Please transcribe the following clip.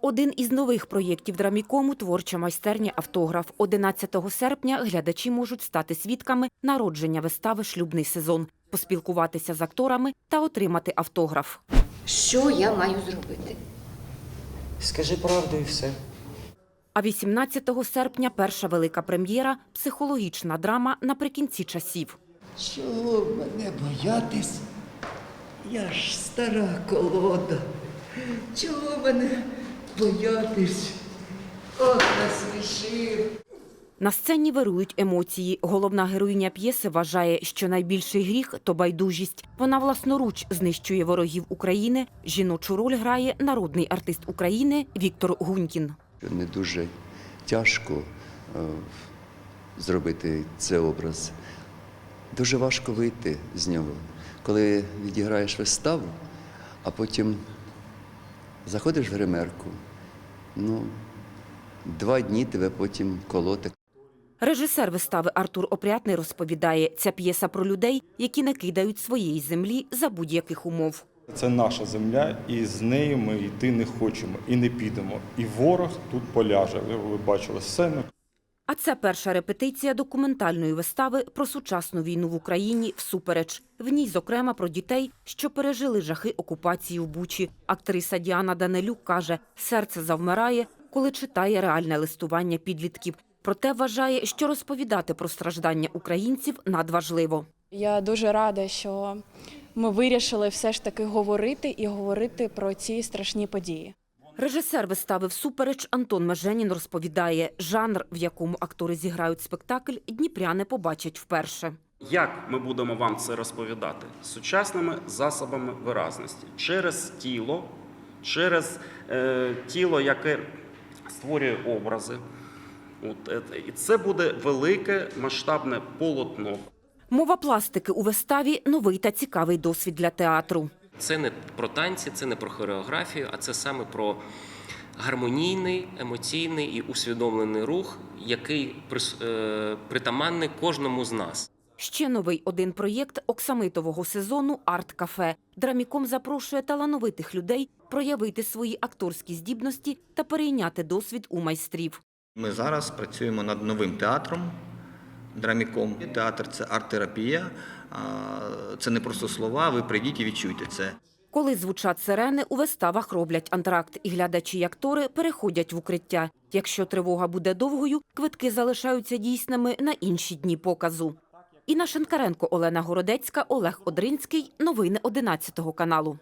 Один із нових проєктів драмікому творча майстерня автограф. 11 серпня глядачі можуть стати свідками народження вистави Шлюбний сезон, поспілкуватися з акторами та отримати автограф. Що я маю зробити? Скажи правду і все. А 18 серпня перша велика прем'єра психологічна драма наприкінці часів. Чого мене боятись? Я ж стара колода. Чого мене боятись? Ох, насмішив. На сцені вирують емоції. Головна героїня п'єси вважає, що найбільший гріх то байдужість. Вона власноруч знищує ворогів України. Жіночу роль грає народний артист України Віктор Гунькін. Не дуже тяжко е, зробити цей образ. Дуже важко вийти з нього, коли відіграєш виставу, а потім заходиш в гримерку. Ну, два дні тебе потім колоти. Режисер вистави Артур Опрятний розповідає, ця п'єса про людей, які не кидають своєї землі за будь-яких умов. Це наша земля, і з нею ми йти не хочемо і не підемо. І ворог тут поляже. Ви, бачили сцену. А це перша репетиція документальної вистави про сучасну війну в Україні всупереч. В ній, зокрема, про дітей, що пережили жахи окупації в Бучі. Актриса Діана Данилюк каже, серце завмирає, коли читає реальне листування підлітків. Проте вважає, що розповідати про страждання українців надважливо. Я дуже рада, що ми вирішили все ж таки говорити і говорити про ці страшні події. Режисер вистави «Всупереч» Антон Меженін розповідає, жанр, в якому актори зіграють спектакль, дніпряни побачать вперше. Як ми будемо вам це розповідати? Сучасними засобами виразності через тіло, через е, тіло, яке створює образи. От, е, і це буде велике масштабне полотно. Мова пластики у виставі – новий та цікавий досвід для театру. Це не про танці, це не про хореографію, а це саме про гармонійний, емоційний і усвідомлений рух, який е, притаманний кожному з нас. Ще новий один проєкт оксамитового сезону «Арт-кафе». Драміком запрошує талановитих людей проявити свої акторські здібності та перейняти досвід у майстрів. Ми зараз працюємо над новим театром. Драміком. Театр це арт-терапія. Це не просто слова. Ви прийдіть і відчуйте це. Коли звучать сирени, у виставах роблять антракт, і глядачі й актори переходять в укриття. Якщо тривога буде довгою, квитки залишаються дійсними на інші дні показу. Інна Шенкаренко, Олена Городецька, Олег Одринський. Новини 11 каналу.